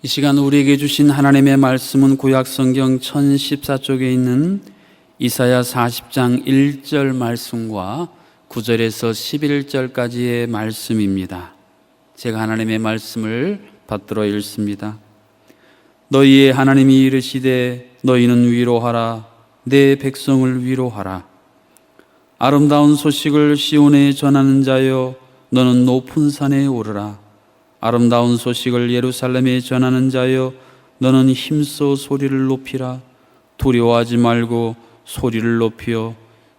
이 시간 우리에게 주신 하나님의 말씀은 구약 성경 1014쪽에 있는 이사야 40장 1절 말씀과 9절에서 11절까지의 말씀입니다. 제가 하나님의 말씀을 받들어 읽습니다. 너희의 하나님이 이르시되 너희는 위로하라 내 백성을 위로하라 아름다운 소식을 시온에 전하는 자여 너는 높은 산에 오르라 아름다운 소식을 예루살렘에 전하는 자여 너는 힘써 소리를 높이라. 두려워하지 말고 소리를 높여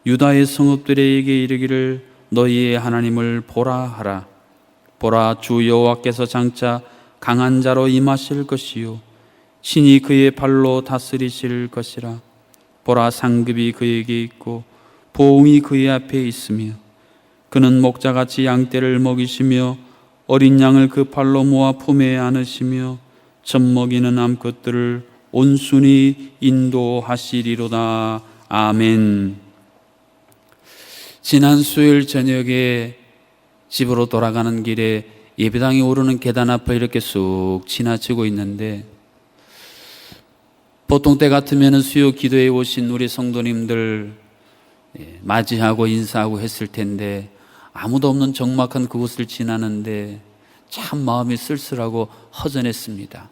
유다의 성읍들에게 이르기를 너희의 하나님을 보라 하라. 보라 주 여호와께서 장차 강한 자로 임하실 것이요. 신이 그의 발로 다스리실 것이라. 보라 상급이 그에게 있고 보응이 그의 앞에 있으며 그는 목자같이 양떼를 먹이시며 어린 양을 그 팔로 모아 품에 안으시며 젖 먹이는 암컷들을 온순히 인도하시리로다. 아멘. 지난 수요일 저녁에 집으로 돌아가는 길에 예배당에 오르는 계단 앞을 이렇게 쑥 지나치고 있는데 보통 때 같으면 수요 기도에 오신 우리 성도님들 예, 맞이하고 인사하고 했을 텐데 아무도 없는 적막한 그곳을 지나는데 참 마음이 쓸쓸하고 허전했습니다.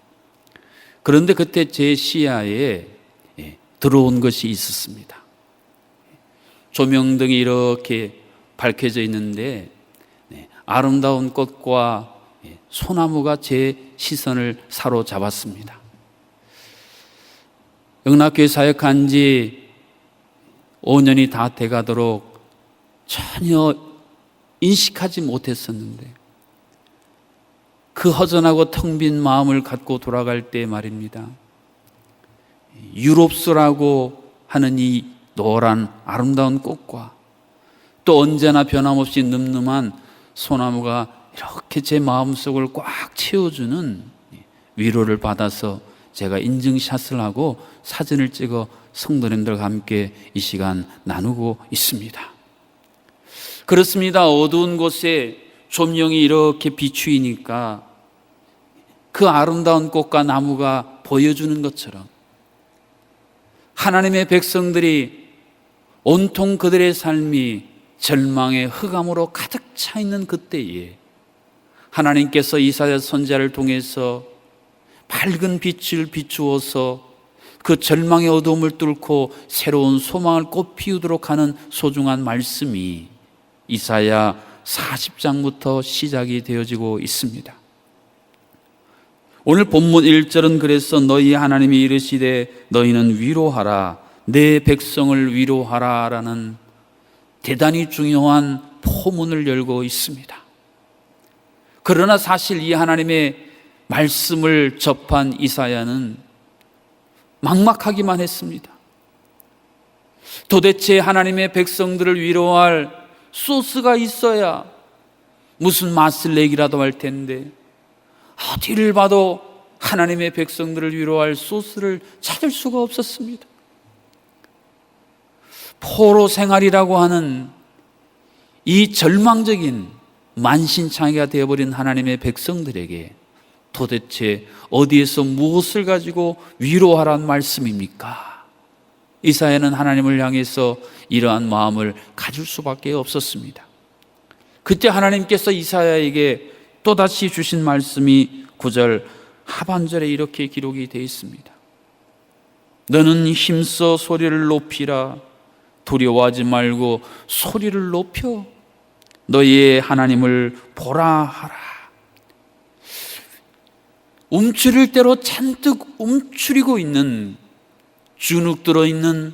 그런데 그때 제 시야에 예, 들어온 것이 있었습니다. 조명등이 이렇게 밝혀져 있는데 네, 아름다운 꽃과 예, 소나무가 제 시선을 사로잡았습니다. 영락교회 사역한 지 5년이 다 돼가도록 전혀 인식하지 못했었는데 그 허전하고 텅 빈 마음을 갖고 돌아갈 때 말입니다. 유롭수라고 하는 이 노란 아름다운 꽃과 또 언제나 변함없이 늠름한 소나무가 이렇게 제 마음속을 꽉 채워주는 위로를 받아서 제가 인증샷을 하고 사진을 찍어 성도님들과 함께 이 시간 나누고 있습니다. 그렇습니다. 어두운 곳에 조명이 이렇게 비추이니까 그 아름다운 꽃과 나무가 보여주는 것처럼 하나님의 백성들이 온통 그들의 삶이 절망의 흑암으로 가득 차 있는 그때에 하나님께서 이사야 선자를 통해서 밝은 빛을 비추어서 그 절망의 어둠을 뚫고 새로운 소망을 꽃 피우도록 하는 소중한 말씀이 이사야 40장부터 시작이 되어지고 있습니다. 오늘 본문 1절은 그래서 너희 하나님이 이르시되 너희는 위로하라 내 백성을 위로하라라는 대단히 중요한 포문을 열고 있습니다. 그러나 사실 이 하나님의 말씀을 접한 이사야는 막막하기만 했습니다. 도대체 하나님의 백성들을 위로할 소스가 있어야 무슨 맛을 내기라도 할 텐데 어디를 봐도 하나님의 백성들을 위로할 소스를 찾을 수가 없었습니다. 포로 생활이라고 하는 이 절망적인 만신창이가 되어버린 하나님의 백성들에게 도대체 어디에서 무엇을 가지고 위로하란 말씀입니까? 이사야는 하나님을 향해서 이러한 마음을 가질 수밖에 없었습니다. 그때 하나님께서 이사야에게 또다시 주신 말씀이 9절 하반절에 이렇게 기록이 되어 있습니다. 너는 힘써 소리를 높이라 두려워하지 말고 소리를 높여 너희의 하나님을 보라 하라. 움츠릴 대로 잔뜩 움츠리고 있는 주눅 들어 있는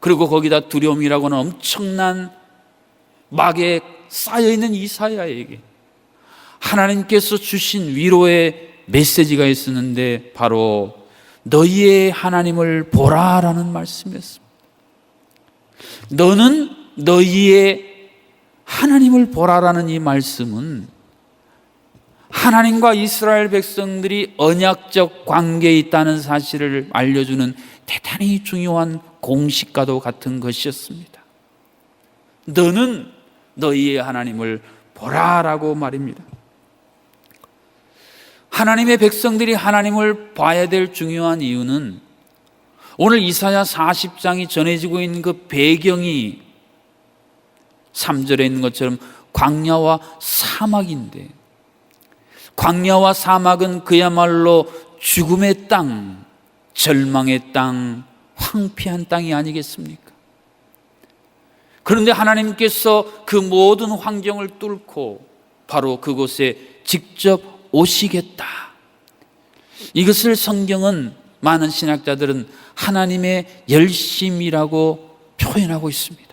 그리고 거기다 두려움이라고는 엄청난 막에 쌓여 있는 이사야에게 하나님께서 주신 위로의 메시지가 있었는데 바로 너희의 하나님을 보라라는 말씀이었습니다. 너는 너희의 하나님을 보라라는 이 말씀은 하나님과 이스라엘 백성들이 언약적 관계에 있다는 사실을 알려주는 대단히 중요한 공식과도 같은 것이었습니다. 너는 너희의 하나님을 보라라고 말입니다. 하나님의 백성들이 하나님을 봐야 될 중요한 이유는 오늘 이사야 40장이 전해지고 있는 그 배경이 3절에 있는 것처럼 광야와 사막인데 광야와 사막은 그야말로 죽음의 땅, 절망의 땅, 황폐한 땅이 아니겠습니까? 그런데 하나님께서 그 모든 환경을 뚫고 바로 그곳에 직접 오시겠다. 이것을 성경은 많은 신학자들은 하나님의 열심이라고 표현하고 있습니다.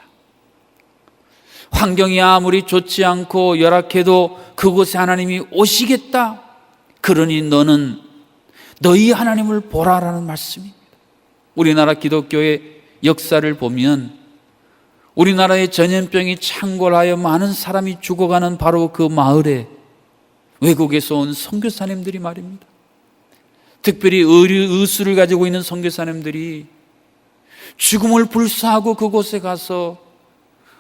환경이 아무리 좋지 않고 열악해도 그곳에 하나님이 오시겠다. 그러니 너는 너희 하나님을 보라라는 말씀입니다. 우리나라 기독교의 역사를 보면 우리나라의 전염병이 창궐하여 많은 사람이 죽어가는 바로 그 마을에 외국에서 온 선교사님들이 말입니다. 특별히 의류, 의수를 가지고 있는 선교사님들이 죽음을 불사하고 그곳에 가서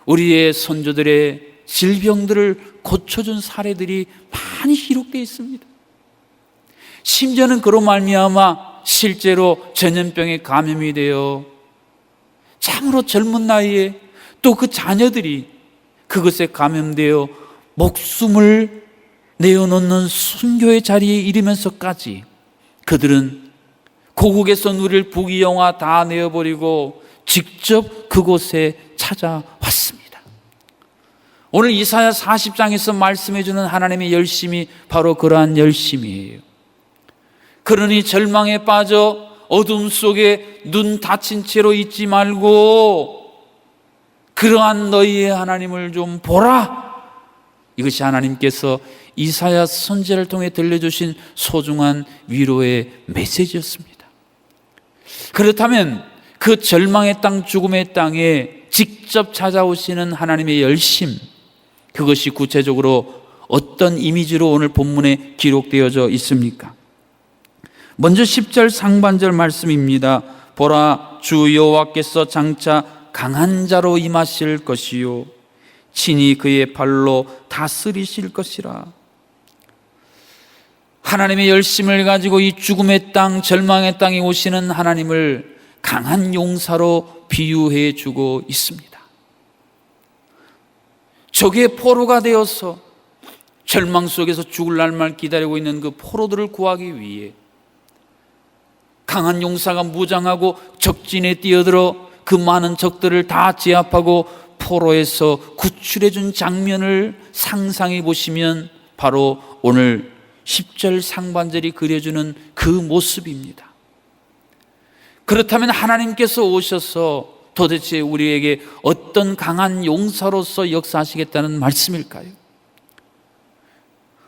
우리의 선조들의 질병들을 고쳐준 사례들이 많이 기록되어 있습니다. 심지어는 그로 말미암아 실제로 전염병에 감염이 되어 참으로 젊은 나이에 또 그 자녀들이 그것에 감염되어 목숨을 내어놓는 순교의 자리에 이르면서까지 그들은 고국에서 누릴 부귀영화 다 내어버리고 직접 그곳에 찾아왔습니다. 오늘 이사야 40장에서 말씀해주는 하나님의 열심이 바로 그러한 열심이에요. 그러니 절망에 빠져 어둠 속에 눈 닫힌 채로 있지 말고 그러한 너희의 하나님을 좀 보라. 이것이 하나님께서 이사야 선제를 통해 들려주신 소중한 위로의 메시지였습니다. 그렇다면 그 절망의 땅, 죽음의 땅에 직접 찾아오시는 하나님의 열심, 그것이 구체적으로 어떤 이미지로 오늘 본문에 기록되어져 있습니까? 먼저 10절 상반절 말씀입니다. 보라, 주 여호와께서 장차 강한 자로 임하실 것이요. 친히 그의 발로 다스리실 것이라. 하나님의 열심을 가지고 이 죽음의 땅, 절망의 땅에 오시는 하나님을 강한 용사로 비유해 주고 있습니다. 적의 포로가 되어서 절망 속에서 죽을 날만 기다리고 있는 그 포로들을 구하기 위해 강한 용사가 무장하고 적진에 뛰어들어 그 많은 적들을 다 제압하고 포로에서 구출해 준 장면을 상상해 보시면 바로 오늘 10절 상반절이 그려주는 그 모습입니다. 그렇다면 하나님께서 오셔서 도대체 우리에게 어떤 강한 용사로서 역사하시겠다는 말씀일까요?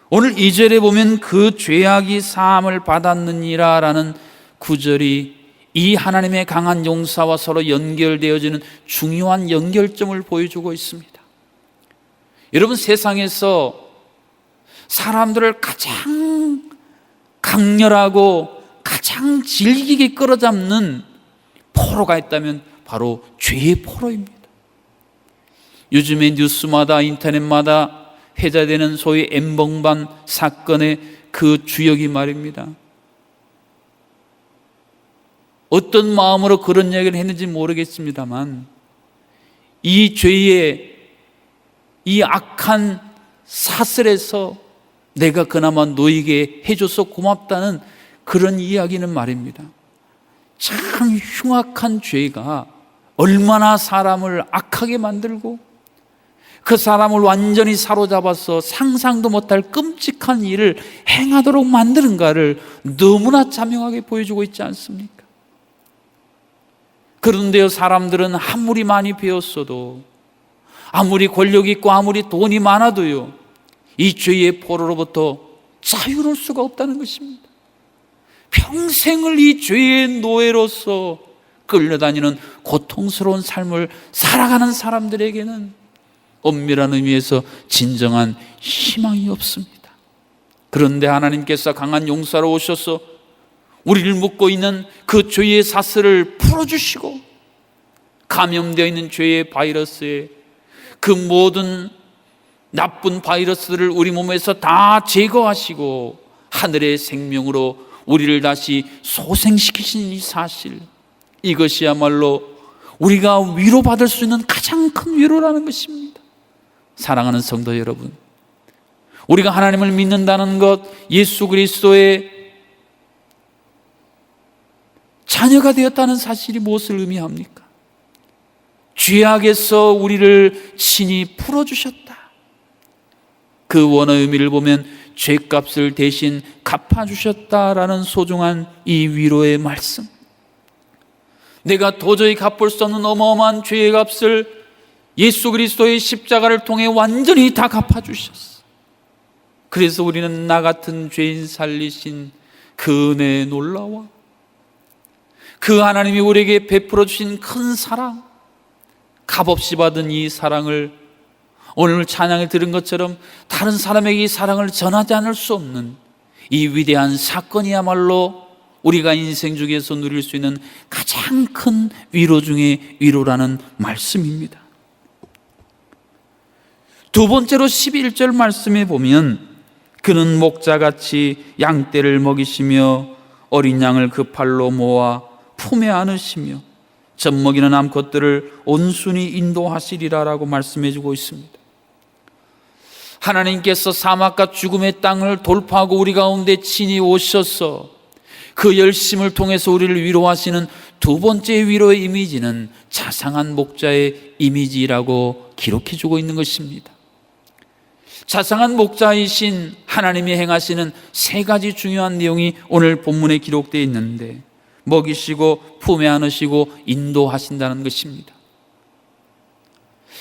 오늘 2절에 보면 그 죄악이 사함을 받았느니라 라는 구절이 이 하나님의 강한 용사와 서로 연결되어지는 중요한 연결점을 보여주고 있습니다. 여러분 세상에서 사람들을 가장 강렬하고 가장 질기게 끌어잡는 포로가 있다면 바로 죄의 포로입니다. 요즘에 뉴스마다 인터넷마다 회자되는 소위 엠벙반 사건의 그 주역이 말입니다. 어떤 마음으로 그런 이야기를 했는지 모르겠습니다만 이 죄의 이 악한 사슬에서 내가 그나마 너에게 해줘서 고맙다는 그런 이야기는 말입니다. 참 흉악한 죄가 얼마나 사람을 악하게 만들고 그 사람을 완전히 사로잡아서 상상도 못할 끔찍한 일을 행하도록 만드는가를 너무나 자명하게 보여주고 있지 않습니까? 그런데요, 사람들은 아무리 많이 배웠어도, 아무리 권력 있고 아무리 돈이 많아도요, 이 죄의 포로로부터 자유로울 수가 없다는 것입니다. 평생을 이 죄의 노예로서 끌려다니는 고통스러운 삶을 살아가는 사람들에게는 엄밀한 의미에서 진정한 희망이 없습니다. 그런데 하나님께서 강한 용사로 오셔서 우리를 묶고 있는 그 죄의 사슬을 풀어주시고 감염되어 있는 죄의 바이러스에 그 모든 나쁜 바이러스를 우리 몸에서 다 제거하시고 하늘의 생명으로 우리를 다시 소생시키신 이 사실 이것이야말로 우리가 위로받을 수 있는 가장 큰 위로라는 것입니다. 사랑하는 성도 여러분, 우리가 하나님을 믿는다는 것, 예수 그리스도의 자녀가 되었다는 사실이 무엇을 의미합니까? 죄악에서 우리를 친히 풀어주셨다. 그 원어 의미를 보면 죄값을 대신 갚아주셨다라는 소중한 이 위로의 말씀. 내가 도저히 갚을 수 없는 어마어마한 죄의 값을 예수 그리스도의 십자가를 통해 완전히 다 갚아주셨어. 그래서 우리는 나 같은 죄인 살리신 그 은혜에 놀라워. 그 하나님이 우리에게 베풀어 주신 큰 사랑, 값없이 받은 이 사랑을 오늘 찬양을 들은 것처럼 다른 사람에게 이 사랑을 전하지 않을 수 없는 이 위대한 사건이야말로 우리가 인생 중에서 누릴 수 있는 가장 큰 위로 중의 위로라는 말씀입니다. 두 번째로 11절 말씀에 보면 그는 목자같이 양떼를 먹이시며 어린 양을 그 팔로 모아 품에 안으시며 젖먹이는 암컷들을 온순히 인도하시리라라고 말씀해 주고 있습니다. 하나님께서 사막과 죽음의 땅을 돌파하고 우리 가운데 친히 오셔서 그 열심을 통해서 우리를 위로하시는 두 번째 위로의 이미지는 자상한 목자의 이미지라고 기록해 주고 있는 것입니다. 자상한 목자이신 하나님이 행하시는 세 가지 중요한 내용이 오늘 본문에 기록되어 있는데 먹이시고 품에 안으시고 인도하신다는 것입니다.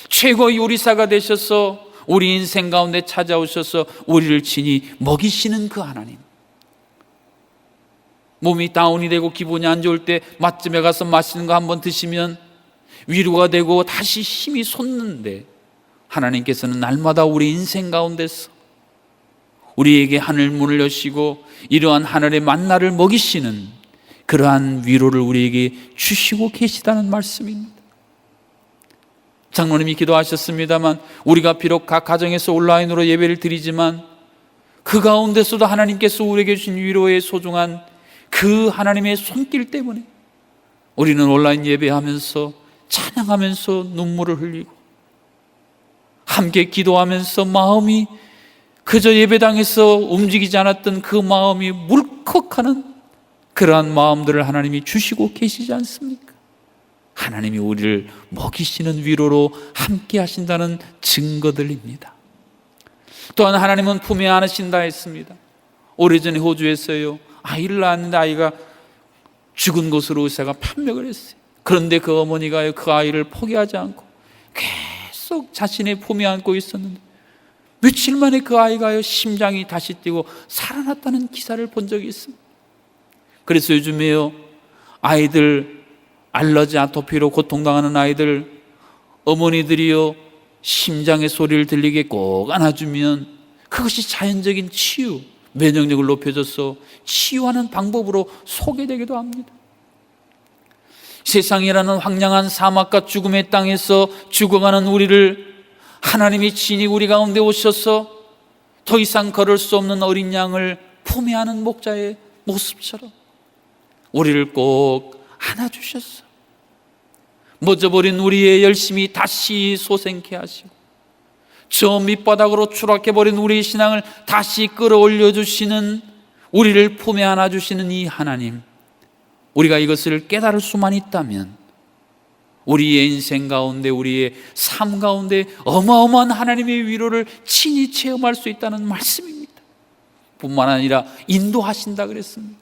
최고의 요리사가 되셔서 우리 인생 가운데 찾아오셔서 우리를 친히 먹이시는 그 하나님. 몸이 다운이 되고 기분이 안 좋을 때 맛집에 가서 맛있는 거 한번 드시면 위로가 되고 다시 힘이 솟는데 하나님께서는 날마다 우리 인생 가운데서 우리에게 하늘 문을 여시고 이러한 하늘의 만나를 먹이시는 그러한 위로를 우리에게 주시고 계시다는 말씀입니다. 장로님이 기도하셨습니다만 우리가 비록 각 가정에서 온라인으로 예배를 드리지만 그 가운데서도 하나님께서 우리에게 주신 위로의 소중한 그 하나님의 손길 때문에 우리는 온라인 예배하면서 찬양하면서 눈물을 흘리고 함께 기도하면서 마음이 그저 예배당에서 움직이지 않았던 그 마음이 물컥하는 그러한 마음들을 하나님이 주시고 계시지 않습니까? 하나님이 우리를 먹이시는 위로로 함께 하신다는 증거들입니다. 또한 하나님은 품에 안으신다 했습니다. 오래전에 호주에서요, 아이를 낳았는데 아이가 죽은 것으로 의사가 판명을 했어요. 그런데 그 어머니가 그 아이를 포기하지 않고 계속 자신의 품에 안고 있었는데 며칠 만에 그 아이가요, 심장이 다시 뛰고 살아났다는 기사를 본 적이 있습니다. 그래서 요즘에요, 아이들 알러지 아토피로 고통당하는 아이들 어머니들이요 심장의 소리를 들리게 꼭 안아주면 그것이 자연적인 치유 면역력을 높여줘서 치유하는 방법으로 소개되기도 합니다. 세상이라는 황량한 사막과 죽음의 땅에서 죽어가는 우리를 하나님이 친히 우리 가운데 오셔서 더 이상 걸을 수 없는 어린 양을 품에 안은 목자의 모습처럼 우리를 꼭 안아주셨어. 멎어버린 우리의 열심이 다시 솟생케 하시고 저 밑바닥으로 추락해버린 우리의 신앙을 다시 끌어올려 주시는 우리를 품에 안아 주시는 이 하나님 우리가 이것을 깨달을 수만 있다면 우리의 인생 가운데 우리의 삶 가운데 어마어마한 하나님의 위로를 친히 체험할 수 있다는 말씀입니다. 뿐만 아니라 인도하신다 그랬습니다.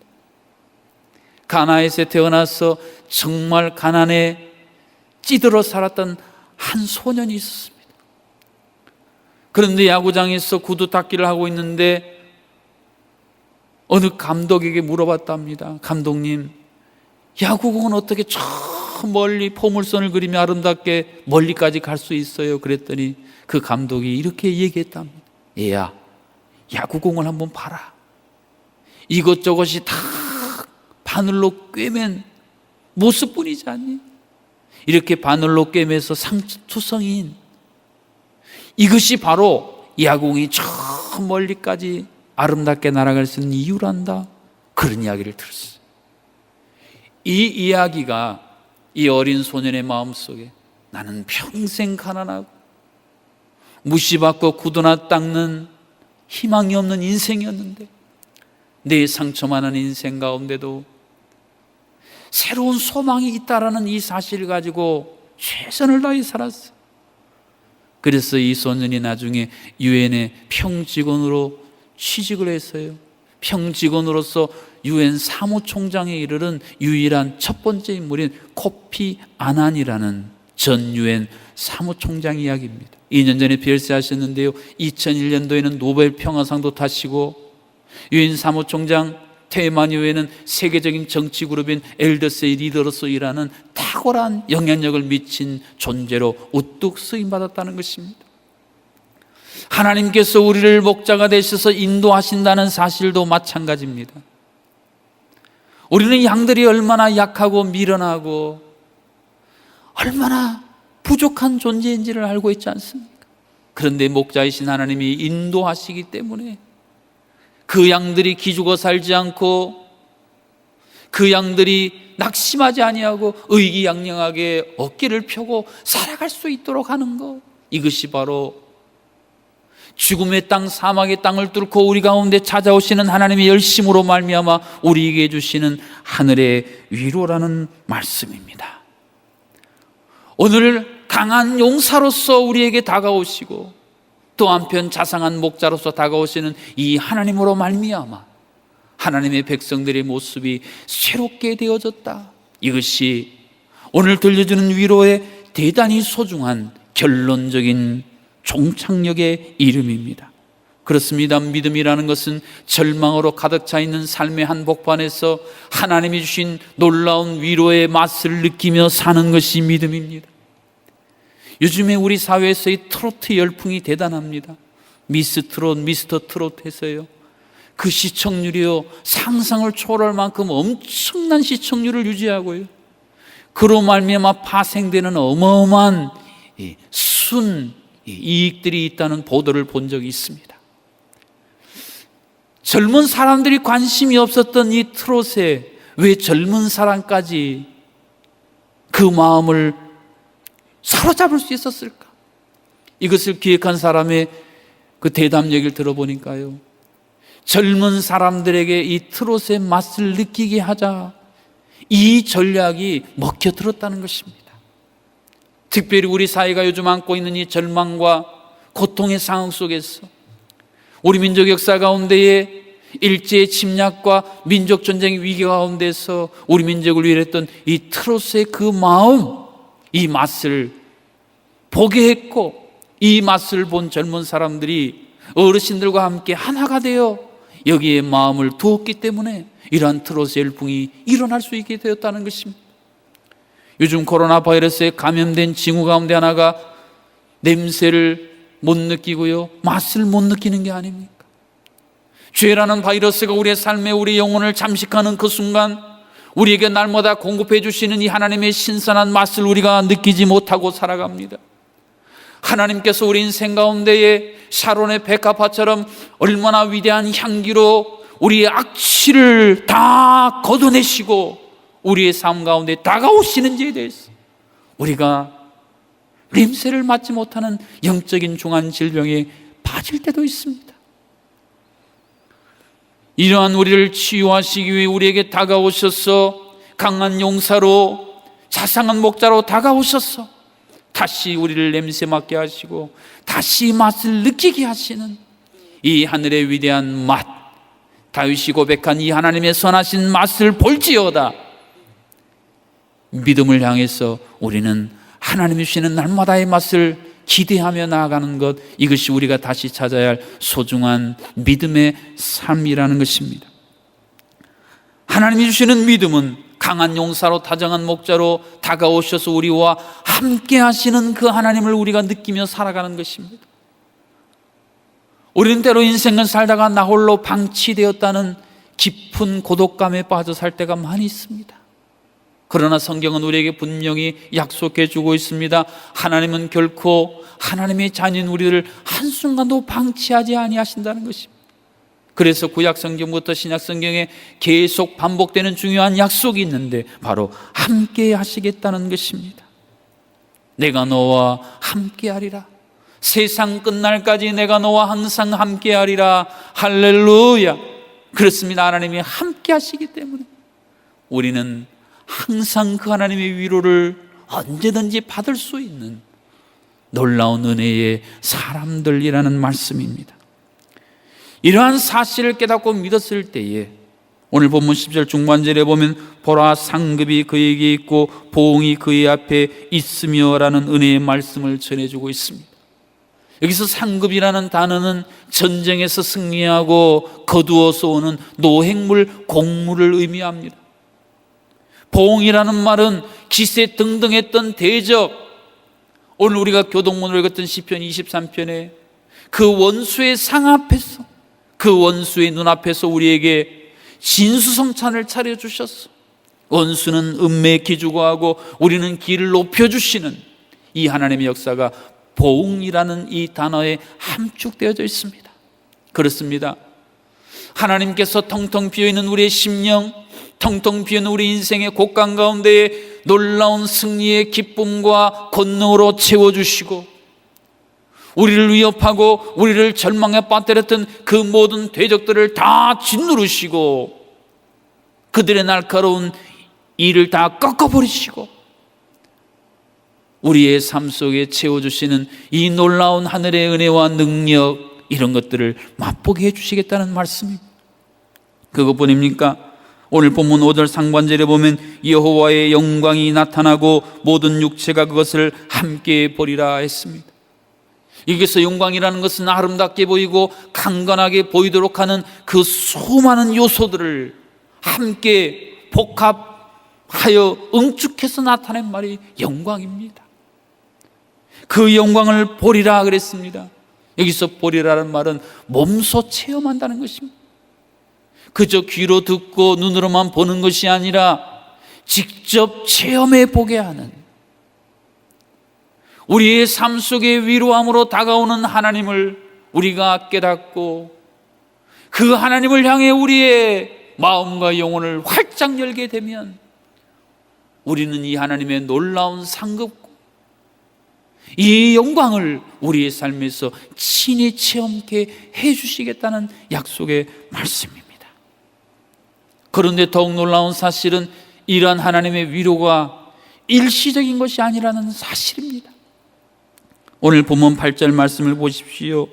가나에서 태어나서 정말 가난에 찌들어 살았던 한 소년이 있었습니다. 그런데 야구장에서 구두 닦기를 하고 있는데 어느 감독에게 물어봤답니다. 감독님, 야구공은 어떻게 저 멀리 포물선을 그리며 아름답게 멀리까지 갈 수 있어요? 그랬더니 그 감독이 이렇게 얘기했답니다. 얘야, 야구공을 한번 봐라. 이것저것이 다 바늘로 꿰맨 모습뿐이지 않니? 이렇게 바늘로 꿰매서 상투성인 이것이 바로 야공이 저 멀리까지 아름답게 날아갈 수 있는 이유란다. 그런 이야기를 들었어요. 이 이야기가 이 어린 소년의 마음 속에 나는 평생 가난하고 무시받고 굳어나 닦는 희망이 없는 인생이었는데 내 상처 많은 인생 가운데도 새로운 소망이 있다라는 이 사실을 가지고 최선을 다해 살았어. 그래서 이 소년이 나중에 유엔의 평직원으로 취직을 했어요. 평직원으로서 유엔 사무총장에 이르는 유일한 첫 번째 인물인 코피 아난이라는 전 유엔 사무총장 이야기입니다. 2년 전에 별세하셨는데요. 2001년도에는 노벨 평화상도 타시고 유엔 사무총장 이후에는 세계적인 정치 그룹인 엘더스의 리더로서 일하는 탁월한 영향력을 미친 존재로 우뚝 쓰임 받았다는 것입니다. 하나님께서 우리를 목자가 되셔서 인도하신다는 사실도 마찬가지입니다. 우리는 양들이 얼마나 약하고 미련하고 얼마나 부족한 존재인지를 알고 있지 않습니까? 그런데 목자이신 하나님이 인도하시기 때문에 그 양들이 기죽어 살지 않고 그 양들이 낙심하지 아니하고 의기양양하게 어깨를 펴고 살아갈 수 있도록 하는 것 이것이 바로 죽음의 땅 사막의 땅을 뚫고 우리 가운데 찾아오시는 하나님의 열심으로 말미암아 우리에게 주시는 하늘의 위로라는 말씀입니다. 오늘 강한 용사로서 우리에게 다가오시고 또 한편 자상한 목자로서 다가오시는 이 하나님으로 말미암아 하나님의 백성들의 모습이 새롭게 되어졌다. 이것이 오늘 들려주는 위로의 대단히 소중한 결론적인 종착역의 이름입니다. 그렇습니다. 믿음이라는 것은 절망으로 가득 차 있는 삶의 한복판에서 하나님이 주신 놀라운 위로의 맛을 느끼며 사는 것이 믿음입니다. 요즘에 우리 사회에서의 트로트 열풍이 대단합니다. 미스 트롯, 미스터 트롯 해서요. 그 시청률이요. 상상을 초월할 만큼 엄청난 시청률을 유지하고요. 그로 말미암아 파생되는 어마어마한 순 이익들이 있다는 보도를 본 적이 있습니다. 젊은 사람들이 관심이 없었던 이 트롯에 왜 젊은 사람까지 그 마음을 사로잡을 수 있었을까? 이것을 기획한 사람의 그 대담 얘기를 들어보니까요. 젊은 사람들에게 이 트롯의 맛을 느끼게 하자. 이 전략이 먹혀 들었다는 것입니다. 특별히 우리 사회가 요즘 안고 있는 이 절망과 고통의 상황 속에서 우리 민족 역사 가운데에 일제의 침략과 민족 전쟁의 위기 가운데서 우리 민족을 위했던 이 트롯의 그 마음, 이 맛을 보게 했고 이 맛을 본 젊은 사람들이 어르신들과 함께 하나가 되어 여기에 마음을 두었기 때문에 이러한 트롯의 열풍이 일어날 수 있게 되었다는 것입니다. 요즘 코로나 바이러스에 감염된 징후 가운데 하나가 냄새를 못 느끼고요. 맛을 못 느끼는 게 아닙니까? 죄라는 바이러스가 우리의 삶에 우리 영혼을 잠식하는 그 순간 우리에게 날마다 공급해 주시는 이 하나님의 신선한 맛을 우리가 느끼지 못하고 살아갑니다. 하나님께서 우리 인생 가운데에 샤론의 백합화처럼 얼마나 위대한 향기로 우리의 악취를 다 걷어내시고 우리의 삶 가운데 다가오시는지에 대해서 우리가 냄새를 맡지 못하는 영적인 중한 질병에 빠질 때도 있습니다. 이러한 우리를 치유하시기 위해 우리에게 다가오셔서 강한 용사로 자상한 목자로 다가오셔서 다시 우리를 냄새 맡게 하시고 다시 맛을 느끼게 하시는 이 하늘의 위대한 맛 다윗이 고백한 이 하나님의 선하신 맛을 볼지어다. 믿음을 향해서 우리는 하나님이 주시는 날마다의 맛을 기대하며 나아가는 것 이것이 우리가 다시 찾아야 할 소중한 믿음의 삶이라는 것입니다. 하나님이 주시는 믿음은 강한 용사로 다정한 목자로 다가오셔서 우리와 함께 하시는 그 하나님을 우리가 느끼며 살아가는 것입니다. 우리는 때로 인생을 살다가 나 홀로 방치되었다는 깊은 고독감에 빠져 살 때가 많이 있습니다. 그러나 성경은 우리에게 분명히 약속해 주고 있습니다. 하나님은 결코 하나님의 자녀인 우리를 한순간도 방치하지 아니하신다는 것입니다. 그래서 구약 성경부터 신약 성경에 계속 반복되는 중요한 약속이 있는데 바로 함께 하시겠다는 것입니다. 내가 너와 함께 하리라. 세상 끝날까지 내가 너와 항상 함께 하리라. 할렐루야. 그렇습니다. 하나님이 함께 하시기 때문에 우리는 항상 그 하나님의 위로를 언제든지 받을 수 있는 놀라운 은혜의 사람들이라는 말씀입니다. 이러한 사실을 깨닫고 믿었을 때에 오늘 본문 10절 중반절에 보면 보라 상급이 그에게 있고 보응이 그의 앞에 있으며라는 은혜의 말씀을 전해주고 있습니다. 여기서 상급이라는 단어는 전쟁에서 승리하고 거두어서 오는 노획물, 공물을 의미합니다. 보응이라는 말은 기세 등등했던 대적, 오늘 우리가 교동문을 읽었던 시편 23편에 그 원수의 상 앞에서 그 원수의 눈앞에서 우리에게 진수성찬을 차려 주셨어. 원수는 음매에 기주고하고 우리는 길을 높여 주시는 이 하나님의 역사가 보응이라는 이 단어에 함축되어져 있습니다. 그렇습니다. 하나님께서 텅텅 비어 있는 우리의 심령, 텅텅 비어있는 우리 인생의 곡간 가운데에 놀라운 승리의 기쁨과 권능으로 채워주시고 우리를 위협하고 우리를 절망에 빠뜨렸던 그 모든 대적들을 다 짓누르시고 그들의 날카로운 일을 다 꺾어버리시고 우리의 삶 속에 채워주시는 이 놀라운 하늘의 은혜와 능력 이런 것들을 맛보게 해주시겠다는 말씀입니다. 그것뿐입니까? 오늘 본문 5절 상반절에 보면 여호와의 영광이 나타나고 모든 육체가 그것을 함께 보리라 했습니다. 여기서 영광이라는 것은 아름답게 보이고 강건하게 보이도록 하는 그 수많은 요소들을 함께 복합하여 응축해서 나타낸 말이 영광입니다. 그 영광을 보리라 그랬습니다. 여기서 보리라는 말은 몸소 체험한다는 것입니다. 그저 귀로 듣고 눈으로만 보는 것이 아니라 직접 체험해 보게 하는 우리의 삶 속에 위로함으로 다가오는 하나님을 우리가 깨닫고 그 하나님을 향해 우리의 마음과 영혼을 활짝 열게 되면 우리는 이 하나님의 놀라운 상급과 이 영광을 우리의 삶에서 친히 체험케 해주시겠다는 약속의 말씀입니다. 그런데 더욱 놀라운 사실은 이러한 하나님의 위로가 일시적인 것이 아니라는 사실입니다. 오늘 본문 8절 말씀을 보십시오.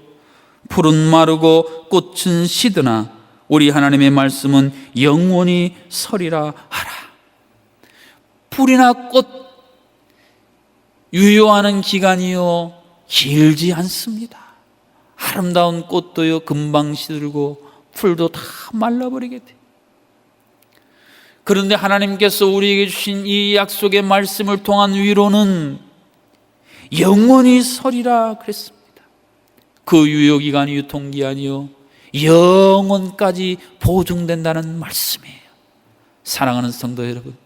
푸른 마르고 꽃은 시드나 우리 하나님의 말씀은 영원히 서리라 하라. 풀이나 꽃 유효하는 기간이요 길지 않습니다. 아름다운 꽃도요 금방 시들고 풀도 다 말라버리게 돼. 그런데 하나님께서 우리에게 주신 이 약속의 말씀을 통한 위로는 영원히 서리라 그랬습니다. 그 유효기간이 유통기한이요. 영원까지 보증된다는 말씀이에요. 사랑하는 성도 여러분.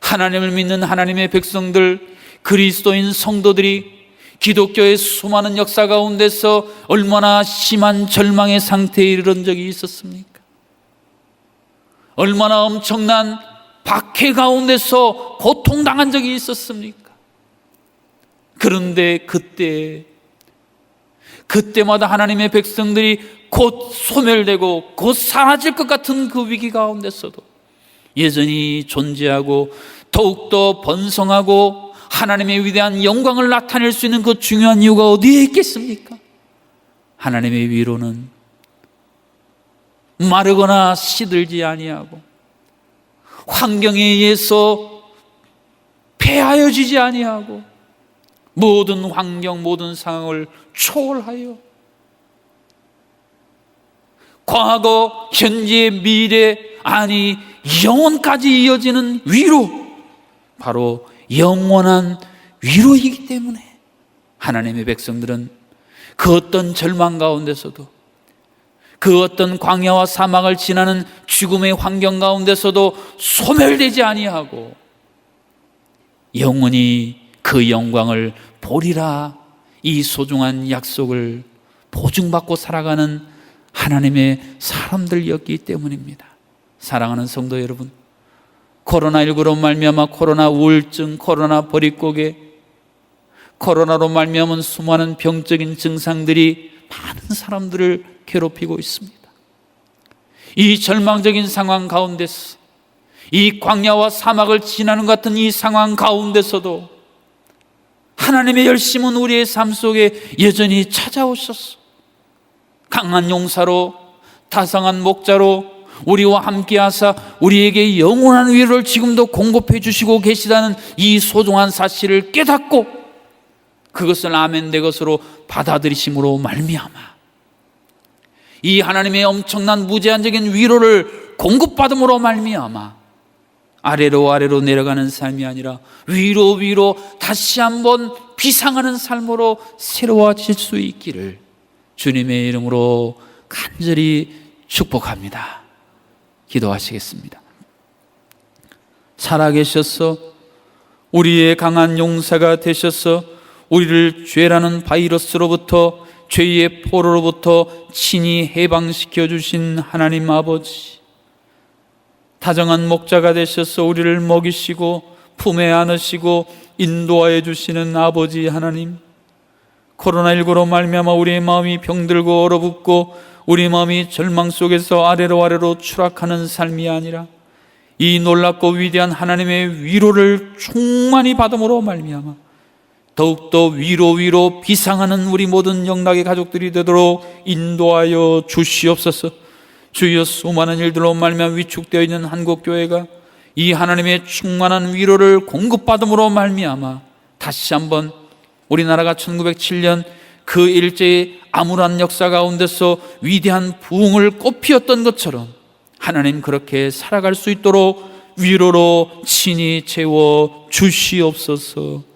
하나님을 믿는 하나님의 백성들, 그리스도인 성도들이 기독교의 수많은 역사 가운데서 얼마나 심한 절망의 상태에 이르는 적이 있었습니까? 얼마나 엄청난 박해 가운데서 고통당한 적이 있었습니까? 그런데 그때 그때마다 하나님의 백성들이 곧 소멸되고 곧 사라질 것 같은 그 위기 가운데서도 여전히 존재하고 더욱더 번성하고 하나님의 위대한 영광을 나타낼 수 있는 그 중요한 이유가 어디에 있겠습니까? 하나님의 위로는 마르거나 시들지 아니하고 환경에 의해서 폐하여지지 아니하고 모든 환경 모든 상황을 초월하여 과거 현재 미래 아니 영원까지 이어지는 위로 바로 영원한 위로이기 때문에 하나님의 백성들은 그 어떤 절망 가운데서도 그 어떤 광야와 사막을 지나는 죽음의 환경 가운데서도 소멸되지 아니하고 영원히 그 영광을 보리라 이 소중한 약속을 보증받고 살아가는 하나님의 사람들이었기 때문입니다. 사랑하는 성도 여러분, 코로나19로 말미암아 코로나 우울증, 코로나 버릿고개, 코로나로 말미암은 수많은 병적인 증상들이 많은 사람들을 괴롭히고 있습니다. 이 절망적인 상황 가운데서 이 광야와 사막을 지나는 것 같은 이 상황 가운데서도 하나님의 열심은 우리의 삶 속에 여전히 찾아오셨어. 강한 용사로 다성한 목자로 우리와 함께 하사 우리에게 영원한 위로를 지금도 공급해 주시고 계시다는 이 소중한 사실을 깨닫고 그것을 아멘 내 것으로 받아들이심으로 말미암아 이 하나님의 엄청난 무제한적인 위로를 공급받음으로 말미암아 아래로 아래로 내려가는 삶이 아니라 위로 위로 다시 한번 비상하는 삶으로 새로워질 수 있기를 주님의 이름으로 간절히 축복합니다. 기도하시겠습니다. 살아계셔서 우리의 강한 용사가 되셔서 우리를 죄라는 바이러스로부터 죄의 포로로부터 친히 해방시켜 주신 하나님 아버지 다정한 목자가 되셔서 우리를 먹이시고 품에 안으시고 인도하여 주시는 아버지 하나님 코로나19로 말미암아 우리의 마음이 병들고 얼어붙고 우리 마음이 절망 속에서 아래로 아래로 추락하는 삶이 아니라 이 놀랍고 위대한 하나님의 위로를 충만히 받음으로 말미암아 더욱더 위로 위로 비상하는 우리 모든 영락의 가족들이 되도록 인도하여 주시옵소서. 주여 수많은 일들로 말미암아 위축되어 있는 한국 교회가 이 하나님의 충만한 위로를 공급받음으로 말미암아 다시 한번 우리나라가 1907년 그 일제의 암울한 역사 가운데서 위대한 부흥을 꽃피웠던 것처럼 하나님 그렇게 살아갈 수 있도록 위로로 친히 채워 주시옵소서.